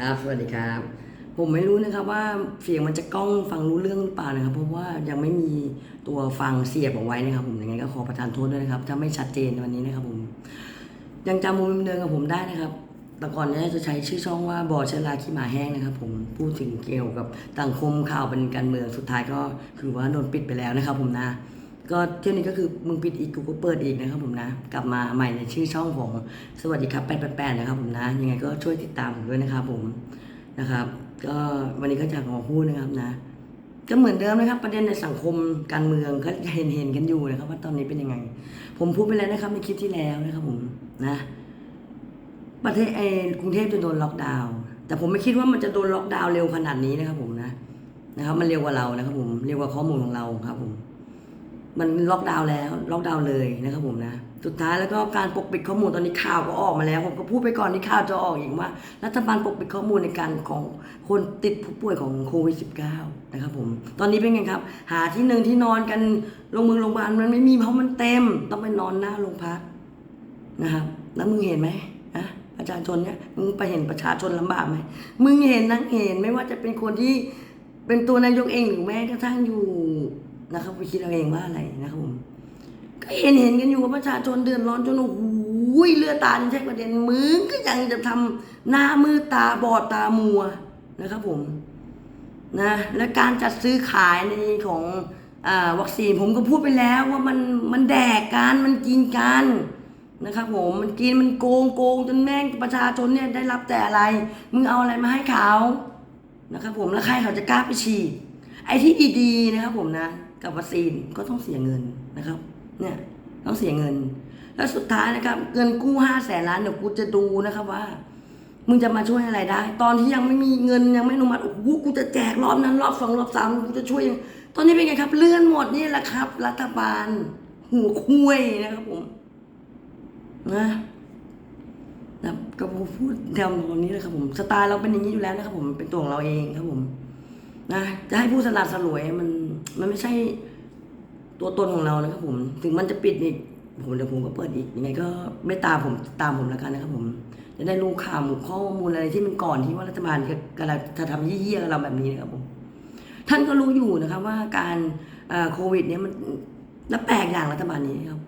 ครับ สวัสดีครับ ผมไม่รู้นะครับว่าเสียงมันจะกล้องฟังรู้เรื่องหรือเปล่านะครับ เพราะว่ายังไม่มีตัวฟังเสียบเอาไว้นะครับ ผมยังไงก็ขอประทานโทษด้วยนะครับ ถ้าไม่ชัดเจนวันนี้นะครับผม ยังจำมุมเดิมกับผมได้นะครับแต่ก่อนนี้จะใช้ชื่อช่องว่าบอเชลาขี้หมาแห้งนะครับ ผมพูดถึงเกี่ยวกับสังคมข่าวเป็นการเมืองสุดท้ายก็คือว่าโดนปิดไปแล้วนะครับ ผมนะ ก็เที่ยวนี้ก็คือมึงปิดอีกกูก็เปิดอีกนะครับผมนะ กลับมาใหม่ในชื่อช่องของสวัสดีครับ888นะครับผมนะ ยังไงก็ช่วยติดตามผมด้วยนะครับผมนะครับ ก็วันนี้ก็จะขอพูดนะครับนะ ก็เหมือนเดิมนะครับ ประเด็นในสังคมการเมืองก็เห็นเห็นกันอยู่นะครับ ว่าตอนนี้เป็นยังไง ผมพูดไปแล้วนะครับในคลิปที่แล้วนะครับผมนะ ประเทศไอ้กรุงเทพจะโดนล็อกดาวน์แต่ผมไม่คิดว่ามันจะโดนล็อกดาวน์เร็วขนาดนี้นะครับผมนะนะครับ มันเร็วกว่าเรานะครับผมเร็วกว่าข้อมูลของเราครับผม มันล็อกดาวน์แล้วล็อกดาวน์เลยนะครับผมนะ สุดท้ายแล้วก็การปกปิดข้อมูลตอนนี้ข่าวก็ออกมาแล้ว ผมก็พูดไปก่อนที่ข่าวจะออกอีกว่า รัฐบาลปกปิดข้อมูลในการของคนติดผู้ป่วยของโควิด -19 นะครับผม ตอนนี้เป็นไงครับ หาที่หนึ่งที่นอนกันโรงมือโรงพยาบาลมันไม่มีเพราะมันเต็ม ต้องไปนอนหน้าโรงพักนะครับ แล้วมึงเห็นไหมนะประชาชนเนี่ยมึงไปเห็นประชาชนลำบากไหมมึงเห็นนังเห็นไม่ว่าจะเป็นคนที่เป็นตัวนายกเองหรือแม้กระทั่งอยู่ นะครับไปคิดเอาเองว่าอะไรนะครับผมก็เห็นเห็นกันอยู่ว่าประชาชนเดือดร้อนจนโอ้โหเลือดตานี่ใช่ประเด็นมึงก็ยังจะทำหน้ามืดตาบอดตามัวนะครับผมนะและการจัดซื้อขายในของอวัคซีนผมก็พูดไปแล้วว่ามันมันแดกกันมันกินกันนะครับผมมันกินมันโกงโกงจนแม่งประชาชนเนี่ยได้รับแต่อะไร มึงเอาอะไรมาให้เขานะครับผมแล้วใครเขาจะกล้าไปฉีดไอ้ที่ดีๆนะครับผมนะ กับวัคซีนก็ต้องเสียเงินนะครับเนี่ยต้องเสียเงิน แล้วสุดท้ายนะครับเงินกู้ห้าแสนล้านเดี๋ยวกูจะดูนะครับว่า มึงจะมาช่วยอะไรได้ ตอนที่ยังไม่มีเงินยังไม่อนุมัติโอ้โหกูจะแจกรอบนั้นรอบสองรอบสามกูจะช่วยยังตอนนี้เป็นไงครับ เลื่อนหมดนี่แหละครับ รัฐบาลหัวคุยนะครับผมนะนะก็พูดแนวตรงนี้เลยครับผมสไตล์เราเป็นอย่างนี้อยู่แล้วนะครับผมเป็นตัวของเราเองครับผมนะจะให้ผู้สลัดสลวยมัน มันไม่ใช่ตัวตนของเรานะครับผม ถึงมันจะปิดอีกผมเดี๋ยวผมก็เปิดอีกยังไงก็ไม่ตามผมตามผมแล้วกันนะครับผม จะได้รู้ข่าวข้อมูลอะไรที่มันก่อนที่ว่ารัฐบาลกำลังจะทำเยี่ยๆกับเราแบบนี้นะครับผม ท่านก็รู้อยู่นะครับว่าการโควิด เนี่ยมันแล้วแปลกอย่างรัฐบาลนี้นครับ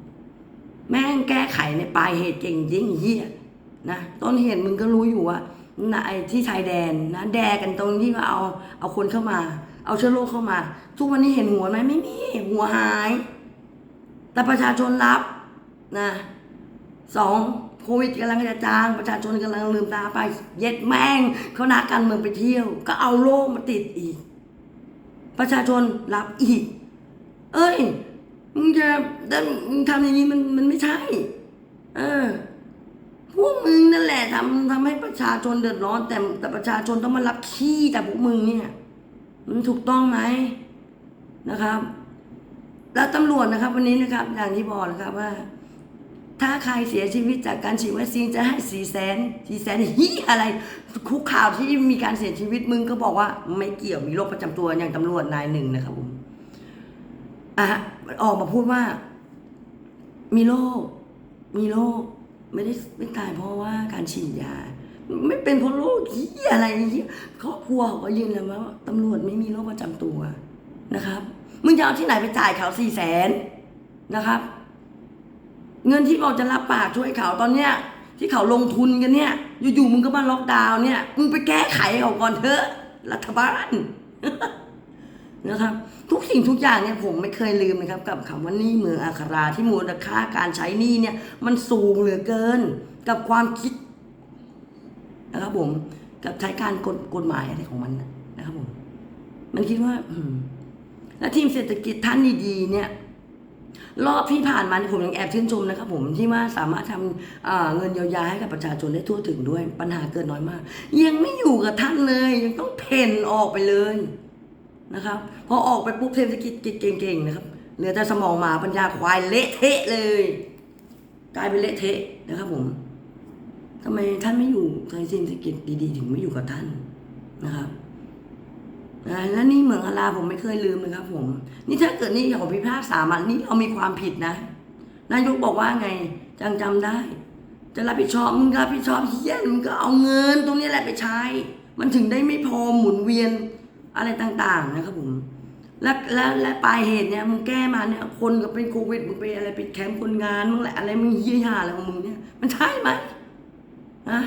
แม่งแก้ไขในปลายเหตุเก่งจริงเฮียนะต้นเหตุมึงก็รู้อยู่ว่า ที่ชายแดนนะแดกันตรงที่ว่าเอาเอาคนเข้ามา เอาเชื้อโรคเข้ามา ทุกวันนี้เห็นหัวไหมไม่มีหัวหาย แต่ประชาชนรับนะสองโควิดกำลังจะจาง ประชาชนกำลังลืมตาไป เย็ดแม่งเขานักการเมืองไปเที่ยว ก็เอาโรคมาติดอีก ประชาชนรับอีก เอ้ยมึงจะทำอย่างนี้มันมันไม่ใช่ เออ พวกมึงนั่นแหละทำทำให้ประชาชนเดือดร้อน แต่แต่ประชาชนต้องมารับขี้จากพวกมึงเนี่ยมันถูกต้องไหมนะครับ แล้วตำรวจนะครับ วันนี้นะครับ อย่างที่บอกนะครับว่า ถ้าใครเสียชีวิตจากการฉีดวัคซีนจะให้สี่แสนสี่แสนฮีอะไร คุกข่าวที่มีการเสียชีวิตมึงก็บอกว่า ไม่เกี่ยวมีโรคประจำตัวอย่างตำรวจนายหนึ่งนะครับผมอะออกมาพูดว่า มีโรคมีโรค ไม่ได้ไม่ตายเพราะว่าการฉีดยา ไม่เป็นเพราะโรคที่อะไรนี้ครอบครัวเขาก็ยืนยันว่าตำรวจไม่มีโรคประจำตัวนะครับมึงจะเอาที่ไหนไปจ่ายเขาสี่แสนนะครับ เงินที่เราจะรับปากช่วยเขาตอนเนี้ย ที่เขาลงทุนกันเนี่ย อยู่ๆมึงก็มาล็อกดาวน์เนี่ยมึงไปแก้ไขเขาก่อนเถอะ รัฐบาล นะครับ ทุกสิ่งทุกอย่างเนี่ยผมไม่เคยลืมนะครับ กับคำว่านี้เมืองอัคราที่มูลค่าการใช้หนี้เนี่ย มันสูงเหลือเกิน กับความคิดนะครับผมกับใช้การกฎกฎหมายอะไรของมันนะครับผมมันคิดว่า อืม และทีมเศรษฐกิจท่านดีๆเนี่ย รอบที่ผ่านมาผมยังแอบชื่นชมนะครับผมที่ว่าสามารถทำเอ่อเงินเยียวยาให้กับประชาชนได้ทั่วถึงด้วย ปัญหาเกิดน้อยมาก ยังไม่อยู่กับท่านเลย ยังต้องเพ่นออกไปเลย นะครับพอออกไปปุ๊บเศรษฐกิจเก่งๆนะครับเหลือแต่สมองหมาปัญญาควายเละเทะเลย กลายเป็นเละเทะนะครับผมทำไมท่านไม่อยู่ในเศรษฐกิจดีๆ ถึงไม่อยู่กับท่านนะครับและนี่เหมืองอาราผมไม่เคยลืมเลยครับ ผม นี่ถ้าเกิดนี่ของพิพากษามันนี่เรามีความผิดนะ นายกบอกว่าไงจังจำได้ จะรับผิดชอบมึงรับผิดชอบเฮียมึงก็เอาเงินตรงนี้แหละไปใช้ มันถึงได้ไม่พอหมุนเวียน อะไรต่างๆนะครับผมและและและปลายเหตุเนี่ยมึงแก้มาเนี่ยคนก็เป็นโควิดมึงไปอะไรปิดแคมป์คนงานมึงแหละอะไรมึงเฮี้ยหาอะไรของมึงเนี่ยมันใช่ไหมนะ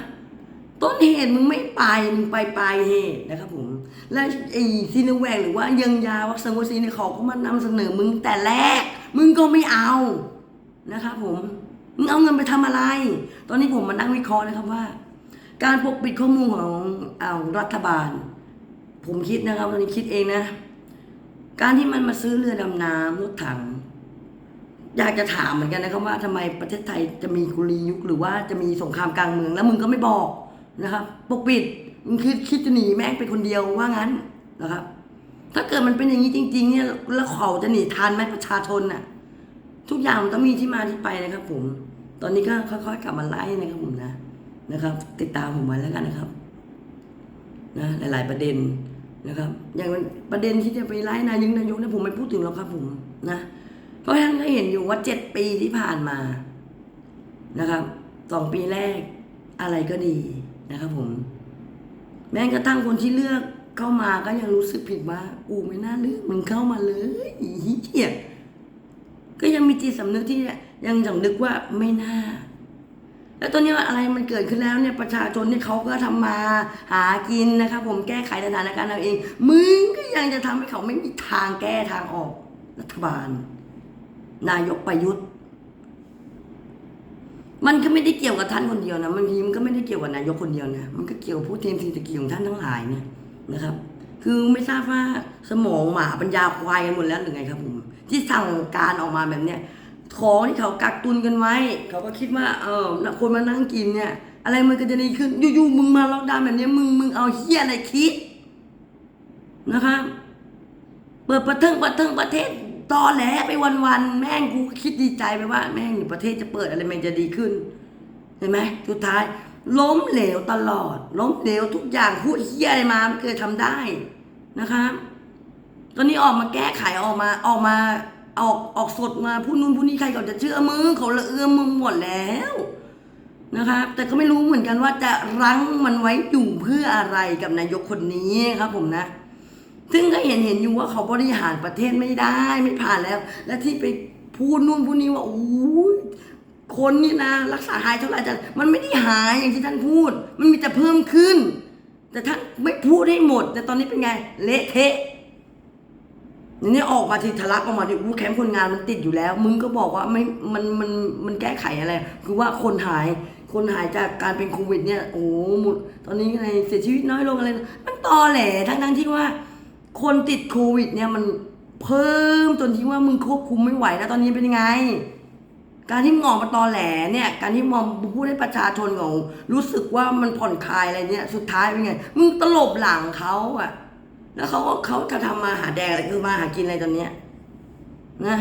ต้นเหตุมึงไม่ไปมึงไปปลายเหตุนะครับผม และไอ้ซีโนแวคหรือว่ายังยาวัคซีนวัคซีนเนี่ยเขาก็มานำเสนอมึงแต่แรก มึงก็ไม่เอานะครับผมมึงเอาเงินไปทำอะไร ตอนนี้ผมมานั่งวิเคราะห์นะครับว่า การปกปิดข้อมูลของเอารัฐบาล ผมคิดนะครับตอนนี้คิดเองนะ การที่มันมาซื้อเรือดำน้ำรถถัง อยากจะถามเหมือนกันนะครับว่าทำไมประเทศไทยจะมีกุลียุคหรือว่าจะมีสงครามกลางเมือง แล้วมึงก็ไม่บอกนะครับปกปิดมึงคิดคิดจะหนีแม่งเป็นคนเดียวว่างั้นนะครับ ถ้าเกิดมันเป็นอย่างนี้จริง ๆ เนี่ยแล้วเขาจะหนีทันไหมประชาชนน่ะ ทุกอย่างมันต้องมีที่มาที่ไปนะครับ ผม ตอนนี้ก็ค่อย ๆ กลับมาไล่นะครับผมนะนะครับ ติดตามผมไว้แล้วกันนะครับ นะหลาย ๆ ประเด็น นะครับ อย่างประเด็นที่จะไปไล่นายกนายกเนี่ยผมไม่พูดถึงหรอกครับผมนะ เพราะท่านก็เห็นอยู่ว่าเจ็ดปีที่ผ่านมานะครับสองปีแรกอะไรก็ดีนะครับผม แม้กระทั่งคนที่เลือกเข้ามาก็ยังรู้สึกผิดว่ากูไม่น่าเลือกมึงเข้ามาเลยอีเหี้ยก็ยังมีจิตสำนึกที่ยังสำนึกว่าไม่น่า แล้วตอนนี้อะไรมันเกิดขึ้นแล้วเนี่ยประชาชนเนี่ยเขาก็ทำมาหากินนะครับผมแก้ไขสถานการณ์เอาเอง มึงก็ยังจะทำให้เขาไม่มีทางแก้ทางออก รัฐบาล นายกประยุทธ์ มันก็ไม่ได้เกี่ยวกับท่านคนเดียวนะบางทีมันก็ไม่ได้เกี่ยวกับนายกคนเดียวนะมันก็เกี่ยวกับผู้เทมทีตะกี้ของท่านทั้งหลายเนี่ยนะครับ คือไม่ทราบว่าสมองหมาปัญญาควายกันหมดแล้วหรือไงครับผมที่สั่งการออกมาแบบเนี้ย ของที่เขากักตุนกันไว้ เขาก็คิดว่าเออคนมานั่งกินเนี่ย อะไรมันก็จะดีขึ้นอยู่ๆมึงมาล็อกดาวน์แบบนี้มึงมึงเอาเฮียอะไรคิดนะครับเปิดประเทศประเทศประเทศตอแหลไปวันๆแม่งกูคิดดีใจไปว่า แม่งประเทศจะเปิดอะไรมันจะดีขึ้นเห็นไหมสุดท้าย ล้มเหลวตลอด ล้มเหลวทุกอย่างพูดเฮี้ยอะไรมาไม่เคยทำได้นะครับตอนนี้ออกมาแก้ไขออกมาออกมา ออกออกสดมาพูดนู่นพูดนี่ใครก็จะเชื่อมึงเขาละเอื้อมมึงหมดแล้วนะครับแต่ก็ไม่รู้เหมือนกันว่าจะรั้งมันไว้อยู่เพื่ออะไรกับนายกคนนี้ครับผมนะ ซึ่งก็เห็นเห็นอยู่ว่าเขาบริหารประเทศไม่ได้ไม่ผ่านแล้ว และที่ไปพูดนู่นพูดนี่ว่าโอ้ยคนนี่นะรักษาหายเท่าไหร่จะมันไม่ได้หายอย่างที่ท่านพูด มันมีแต่เพิ่มขึ้น แต่ท่านไม่พูดให้หมด แต่ตอนนี้เป็นไงเละเทะ นี้ออกมาทีทะลักออกมาดิวูแคมป์คนงานมันติดอยู่แล้ว มึงก็บอกว่าไม่มันมันมันแก้ไขอะไร คือว่าคนหายคนหายจากการเป็นโควิดเนี่ยโอ้หมดตอนนี้อะไรเสียชีวิตน้อยลงอะไรมันตอแหลทั้งทั้งที่ว่า คนติดโควิดเนี่ยมันเพิ่มจนที่ว่ามึงควบคุมไม่ไหวแล้วตอนนี้เป็นยังไง การที่มึงออกมาตอแหลเนี่ย การที่มองพูดให้ประชาชนของรู้สึกว่ามันผ่อนคลายอะไรเนี่ย สุดท้ายเป็นไง มึงตลบหลังเขาอะ แล้วเขาก็เขาจะทำมาหาแดงอะไรคือมาหากินอะไรตอนเนี้ยนะ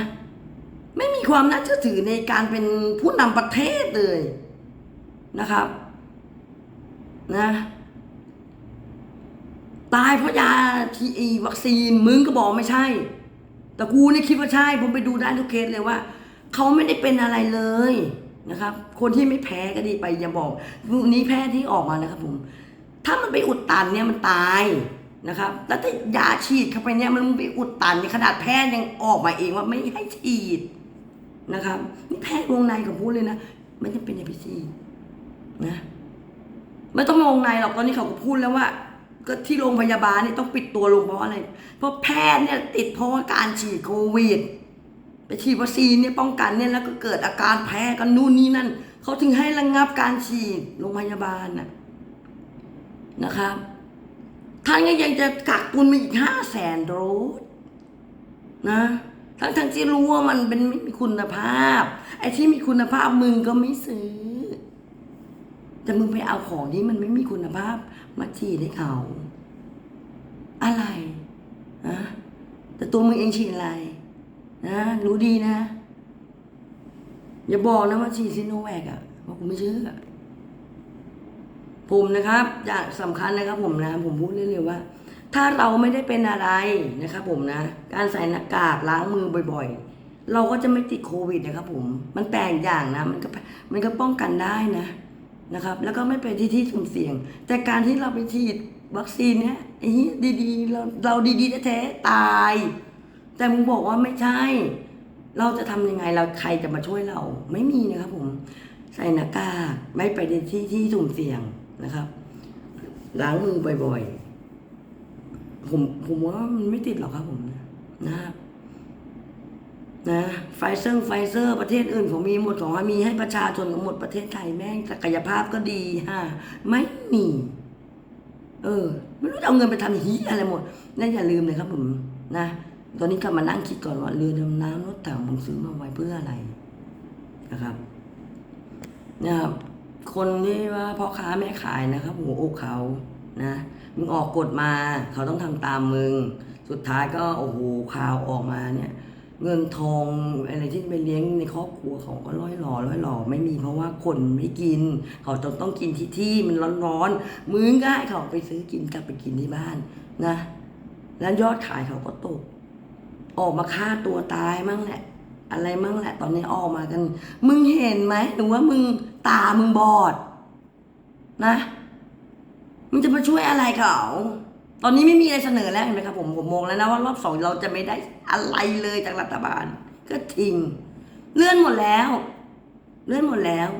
ไม่มีความน่าเชื่อถือในการเป็นผู้นำประเทศเลยนะครับ นะ ตายเพราะยาทีอีวัคซีนมึงก็บอกไม่ใช่ แต่กูนี่คิดว่าใช่ ผมไปดูได้ทุกเคสเลยว่าเขาไม่ได้เป็นอะไรเลยนะครับ คนที่ไม่แพ้ก็ดีไปอย่าบอกวันนี้แพทย์ที่ออกมานะครับผม ถ้ามันไปอุดตันเนี่ยมันตาย นะครับ แล้วถ้ายาฉีดเข้าไปเนี่ยมันไปอุดตันเนี่ยขนาดแพทย์ยังออกมาเองว่าไม่ให้ฉีดนะครับนี่แพทย์วงในเขาพูดเลยนะไม่จำเป็นอย่าไปฉีดนะไม่ต้องลงในหรอกตอนนี้เขาก็พูดแล้วว่า ก็ที่โรงพยาบาลนี่ต้องปิดตัวลงเพราะอะไร เพราะแพทย์เนี่ยติดเพราะว่าการฉีดโควิดไปฉีดวัคซีนเนี่ยป้องกันเนี่ยแล้วก็เกิดอาการแพ้กันนู่นนี่นั่นเขาถึงให้ระงงับการฉีดโรงพยาบาลน่ะนะครับ ท่านก็ยังจะกักตุนมาอีกห้าแสนโดสนะ ทั้งทั้งที่รู้ว่ามันเป็นไม่มีคุณภาพ ไอ้ที่มีคุณภาพมึงก็ไม่ซื้อ แต่มึงไปเอาของที่มันไม่มีคุณภาพมาฉีดให้เขา อะไรนะแต่ตัวมึงเองฉีดอะไร นะรู้ดีนะ อย่าบอกนะว่าฉีดซิโนแวคอะเพราะกูไม่เชื่อ ผมนะครับอยากสำคัญนะครับผมนะผมพูดได้เลยว่า ถ้าเราไม่ได้เป็นอะไรนะครับผมนะ การใส่หน้ากากล้างมือบ่อยๆ เราก็จะไม่ติดโควิดนะครับผมมันแปลกอย่างนะมันก็มันก็ป้องกันได้นะนะครับ แล้วก็ไม่เป็นที่ที่สุ่มเสี่ยง แต่การที่เราไปฉีดวัคซีนเนี่ยไอ้ดีๆเราเราดีๆแท้ๆตาย แต่มึงบอกว่าไม่ใช่ เราจะทำยังไงเราใครจะมาช่วยเราไม่มีนะครับผมใส่หน้ากากไม่ไปในที่ที่สุ่มเสี่ยง นะครับ ล้างมือบ่อยๆ ผมผมว่ามันไม่ติดหรอกครับผมนะครับนะไฟเซอร์ไฟเซอร์ประเทศอื่นผมมีหมดของมีให้ประชาชนของหมดประเทศไทยแม่งศักยภาพก็ดีฮะไม่มีเออไม่รู้จะเอาเงินไปทำฮีอะไรหมดนั่นอย่าลืมเลยครับผมนะตอนนี้กลับมานั่งคิดก่อนว่าเรือดำน้ำรถถังผมซื้อมาไว้เพื่ออะไรนะครับนะครับ คนที่ว่าพ่อค้าแม่ขายนะครับหัวอกเขานะมึงออกกฎมาเขาต้องทำตามมึง สุดท้ายก็โอ้โหข่าวออกมาเนี่ย เงินทองอะไรที่ไปเลี้ยงในครอบครัวเขาก็ร้อยหล่อร้อยหล่อไม่มีเพราะว่าคนไม่กิน เขาต้องต้องกินที่ที่มันร้อนๆมึงก็ให้เขาไปซื้อกินกลับไปกินที่บ้านนะแล้วยอดขายเขาก็ตก ออกมาฆ่าตัวตายมั่งแหละ อะไรมั่งแหละ ตอนนี้ออกมากัน มึงเห็นไหมหรือว่ามึงตามึงบอด นะ มึงจะมาช่วยอะไรเขา ตอนนี้ไม่มีอะไรเสนอแล้วเห็นไหมครับผมผมมองแล้วนะว่ารอบสองเราจะไม่ได้อะไรเลยจากรัฐบาล ก็จริงเลื่อนหมดแล้ว เลื่อนหมดแล้ว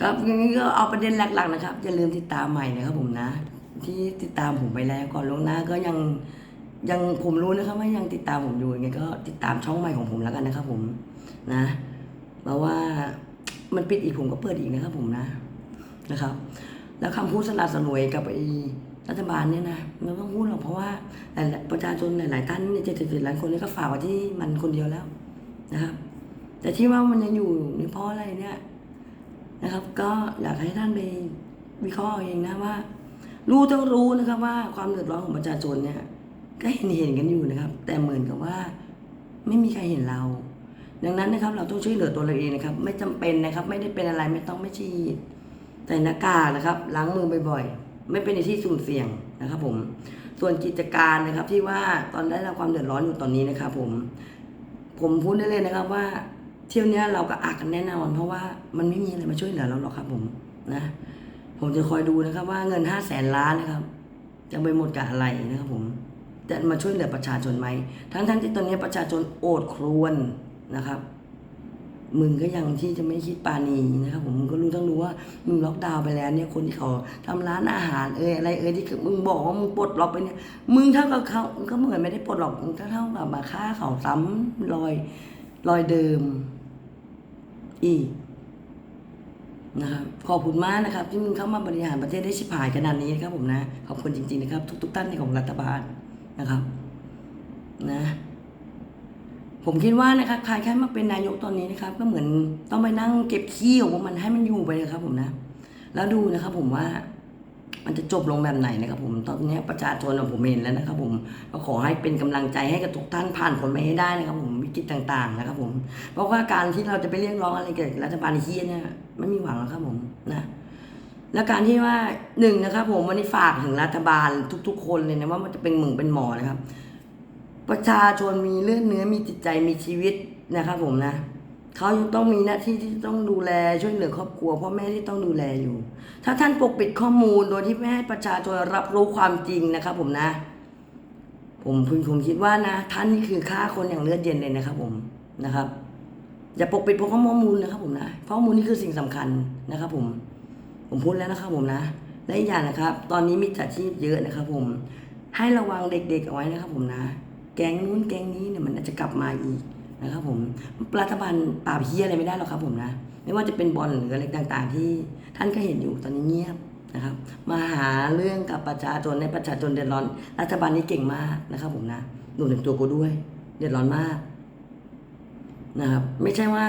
ครับอย่างนี้ก็เอาประเด็นหลักๆนะครับ อย่าลืมติดตามใหม่นะครับผมนะ ที่ติดตามผมไปแล้วก่อนลงหน้าก็ยัง ยังผมรู้นะครับว่ายังติดตามผมอยู่ยังไงก็ติดตามช่องใหม่ของผมแล้วกันนะครับผมนะ เพราะว่ามันปิดอีกผมก็เปิดอีกนะครับผมนะนะครับ แล้วคำพูดสลัดสลวยกับไอ้รัฐบาลเนี่ยนะไม่ต้องพูดหรอกเพราะว่าประชาชนหลาย ๆ ท่านเนี่ยเจ็ดสิบล้านคนนี่ก็ฝากไว้ที่มันคนเดียวแล้วนะครับแต่ที่ว่ามันยังอยู่นี่เพราะอะไรเนี่ยนะครับ ก็อยากให้ท่านไปวิเคราะห์เองนะว่า รู้ต้องรู้นะครับว่าความเดือดร้อนของประชาชนเนี่ย ก็เห็นเห็นกันอยู่นะครับ แต่เหมือนกับว่าไม่มีใครเห็นเรา ดังนั้นนะครับ เราต้องช่วยเหลือตัวเราเองนะครับ ไม่จำเป็นนะครับ ไม่ได้เป็นอะไรไม่ต้องไม่ฉีดใส่หน้ากากนะครับ ล้างมือบ่อยๆ ไม่เป็นในที่สุ่มเสี่ยงนะครับ ผม ส่วนกิจการนะครับที่ว่าตอนได้รับความเดือดร้อนอยู่ตอนนี้นะครับ ผม ผมพูดได้เลยนะครับ ว่าเที่ยวเนี้ยเราก็อักกันแน่นอน เพราะว่ามันไม่มีอะไรมาช่วยเหลือเราหรอกครับ ผมนะ ผมจะคอยดูนะครับ ว่าเงินห้าแสนล้านนะครับ จะไปหมดกับอะไรนะครับ ผม จะมาช่วยเหลือประชาชนไหม ทั้งทั้งๆที่ตอนนี้ประชาชนโอดครวนนะครับ มึงก็ยังที่จะไม่คิดปาณีนะครับผมมึงก็รู้ต้องรู้ว่ามึงล็อกดาวน์ไปแล้วเนี่ยคนที่เขาทำร้านอาหารเอ่ยอะไรเอ่ยที่มึงบอกว่ามึงปลดล็อกไปเนี่ย มึงเท่ากับเขามึงก็เหมือนไม่ได้ปลดล็อกมึงเท่ากับมาฆ่าเขาซ้ำรอยรอยเดิม อีกนะครับขอบคุณมากนะครับ ที่มึงเข้ามาบริหารประเทศได้ชิบหายขนาดนี้นะครับผมนะ ขอบคุณจริงๆนะครับ ทุกๆท่านในของรัฐบาล นะครับนะผมคิดว่านะครับใครแค่มาเป็นนายกตอนนี้นะครับ ก็เหมือนต้องไปนั่งเก็บขี้ของมันให้มันอยู่ไปเลยครับ ผมนะ แล้วดูนะครับ ผมว่ามันจะจบลงแบบไหนนะครับ ผมตอนนี้ประชาชนผมเห็นแล้วนะครับ ผมก็ขอให้เป็นกำลังใจให้กับทุกท่านผ่านผลไปให้ได้นะครับ ผมวิกฤตต่าง ๆ นะครับ ผม เพราะว่าการที่เราจะไปเรียกร้องอะไรเกี่ยวกับรัฐบาลเฮียเนี่ยไม่มีหวังแล้วครับ ผมนะ และการที่ว่าหนึ่งนะครับ ผมวันนี้ฝากถึงรัฐบาลทุก ๆ คนเลยนะว่ามันจะเป็นหมึงเป็นหมอนะครับ ประชาชนมีเลือดเนื้อมีจิตใจมีชีวิตนะครับ ผมนะเขาต้องมีหน้าที่ที่ต้องดูแลช่วยเหลือครอบครัวพ่อแม่ที่ต้องดูแลอยู่ ถ้าท่านปกปิดข้อมูลโดยที่ไม่ให้ประชาชนรับรู้ความจริงนะครับ ผมนะ ผมพึงผมคิดว่านะ ท่านนี่คือฆ่าคนอย่างเลือดเย็นเลยนะครับ ผมนะครับ อย่าปกปิดพวกข้อมูลนะครับ ผมนะข้อมูลนี่คือสิ่งสำคัญนะครับ ผม ผมพูดแล้วนะครับผมนะและอีกอย่างนะครับ ตอนนี้มีจัดชีพเยอะนะครับผมให้ระวังเด็กๆเอาไว้นะครับผมนะ แก๊งนู้นแก๊งนี้เนี่ยมันอาจจะกลับมาอีกนะครับผมรัฐบาลปราบเฮียอะไรไม่ได้หรอกครับผมนะ ไม่ว่าจะเป็นบอลหรืออะไรต่างๆ ที่ท่านก็เห็นอยู่ตอนนี้เงียบนะครับมาหาเรื่องกับประชาชนในประชาชนเดือดร้อน รัฐบาลนี้เก่งมากนะครับผมนะรวมถึงตัวกูด้วย เดือดร้อนมากนะครับ ไม่ใช่ว่า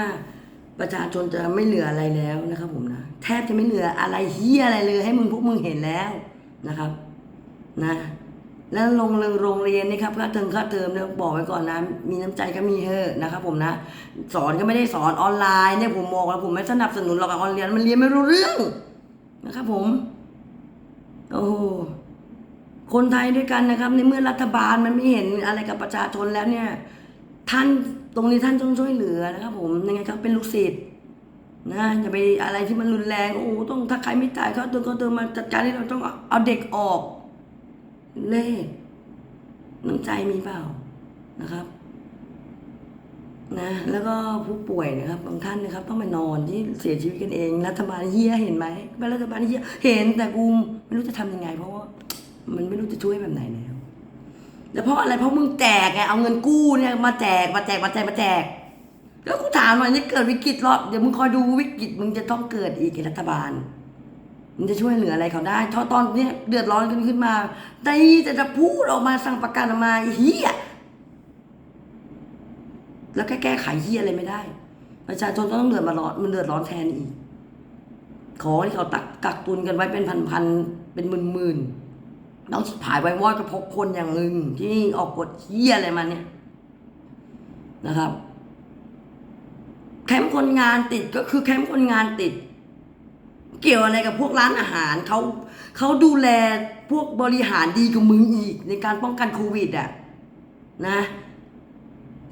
ประชาชนจะไม่เหลืออะไรแล้วนะครับ ผมนะแทบจะไม่เหลืออะไรเฮียอะไรเลย ให้มึงพวกมึงเห็นแล้วนะครับ นะ แล้วโรงเรียนโรงเรียนนี่ครับค่าเทอมค่าเทอมเนี่ยบอกไว้ก่อนนะ มีน้ำใจก็มีเถอะนะครับ ผมนะ สอนก็ไม่ได้สอนออนไลน์เนี่ยผมบอกแล้วผมไม่สนับสนุนหรอกออนไลน์มันเรียนไม่รู้เรื่องนะครับ ผมโอ้โหคนไทยด้วยกันนะครับ ในเมื่อรัฐบาลมันไม่เห็นอะไรกับประชาชนแล้วเนี่ย ท่านตรงนี้ท่านต้องช่วยเหลือนะครับ ผมยังไงครับเป็นลูกศิษย์นะอย่าไปอะไรที่มันรุนแรงโอ้โหต้องถ้าใครไม่จ่ายเขาตัวเขาตัวมาจัดการที่เราต้องเอาเด็กออก เลขน้ำใจมีเปล่านะครับ นะ แล้วก็ผู้ป่วยนะครับบางท่านนะครับ ต้องมานอนที่เสียชีวิตกันเองรัฐบาลเฮียเห็นไหมเป็นรัฐบาลเฮียเห็นแต่กูไม่รู้จะทำยังไง เพราะว่ามันไม่รู้จะช่วยแบบไหนแล้ว แล้วเพราะอะไรเพราะมึงแจกไงเอาเงินกู้เนี่ยมาแจกมาแจกมาแจกมาแจก แล้วกูถามหน่อยนี่เกิดวิกฤตรอบเดี๋ยวมึงคอยดูวิกฤตมึงจะต้องเกิดอีกไอ้รัฐบาลมึงจะช่วยเหลืออะไรเขาได้เพราตอนนี้เดือดร้อนกันขึ้นมาแต่แต่จะพูดออกมาสั่งประกันออกมาเฮียแล้วก็แก้ไขเฮียอะไรไม่ได้ ประชาชนต้องเดือดมาร้อนมันเดือดร้อนแทนอีก ขอที่เขาตักกักตุนกันไว้เป็นพันๆเป็นหมื่นๆ ต้องฉิบหายไว้วอดก็พราะคนอย่างหนึ่งที่ออกกฎเฮียอะไรมาเนี่ยนะครับ แคมป์คนงานติดก็คือแคมป์คนงานติด เกี่ยวอะไรกับพวกร้านอาหารเขาเขาดูแลพวกบริหารดีกว่ามึงอีกในการป้องกันโควิดอะนะ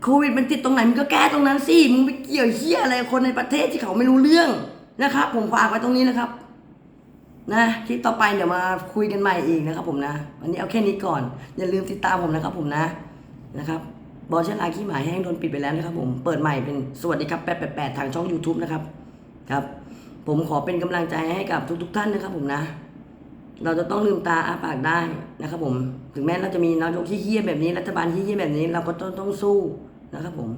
โควิดมันติดตรงไหนมึงก็แก้ตรงนั้นสิมึงไปเกี่ยวเหี้ยอะไรคนในประเทศที่เขาไม่รู้เรื่องนะครับ ผมฝากไว้ตรงนี้นะครับ นะคลิปต่อไปเดี๋ยวมาคุยกันใหม่อีกนะครับผมนะวันนี้เอาแค่นี้ก่อน อย่าลืมติดตามผมนะครับผมนะนะครับบอลเชลาขี้หมายแห้งโดนปิดไปแล้วนะครับผมเปิดใหม่เป็นสวัสดีครับ 888 ทางช่อง YouTube นะครับครับ ผมขอเป็นกำลังใจให้กับทุก ๆ ท่านนะครับผมนะ เราจะต้องลืมตาอาปากได้นะครับผมถึงแม้เราจะมีนายกที่เฮี้ยแบบนี้รัฐบาลที่เฮี้ยแบบนี้เราก็ต้องต้องสู้นะครับผม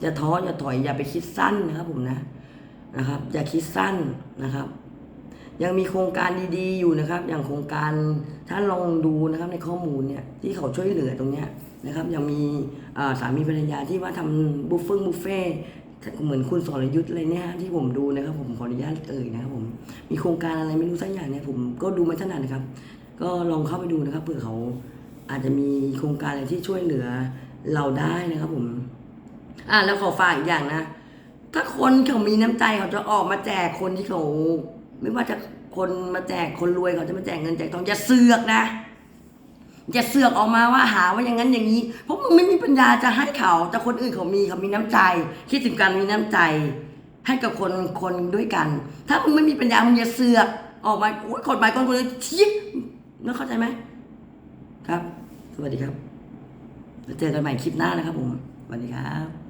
อย่าท้ออย่าถอยอย่าไปคิดสั้นนะครับผมนะนะครับ อย่าคิดสั้นนะครับ ยังมีโครงการดีๆอยู่นะครับ อย่างโครงการถ้าลองดูนะครับในข้อมูลเนี่ยที่เขาช่วยเหลือตรงเนี้ยนะครับยังมีสามีภรรยาที่ว่าทำบุฟเฟ่ต์บุฟเฟ่ต์เหมือนคุณสรยุทธ์อะไรเนี่ยฮะที่ผมดูนะครับ ผมขออนุญาตเอ่ยนะครับผมมีโครงการอะไรไม่รู้สักอย่างเนี่ยผมก็ดูไม่ถนัดนะครับ ก็ลองเข้าไปดูนะครับเผื่อเขาอาจจะมีโครงการอะไรที่ช่วยเหลือเราได้นะครับผมอ่าแล้วขอฝากอีกอย่างนะ ถ้าคนเขามีน้ำใจเขาจะออกมาแจกคนที่เขา ไม่ว่าจะคนมาแจกคนรวยเขาจะมาแจกเงินแจกทองอย่าเสือกนะอย่าเสือกออกมาว่าหาว่าอย่างนั้นอย่างนี้ เพราะมึงไม่มีปัญญาจะให้เขา แต่คนอื่นเขามีเขามีน้ำใจ คิดถึงการมีน้ำใจ ให้กับคนคนด้วยกัน ถ้ามึงไม่มีปัญญามึงอย่าเสือกออกมาโอ้ยกฎหมายกฎหมายชิบแล้วเข้าใจไหมครับ สวัสดีครับแล้วเจอกันใหม่คลิปหน้านะครับผมสวัสดีครับ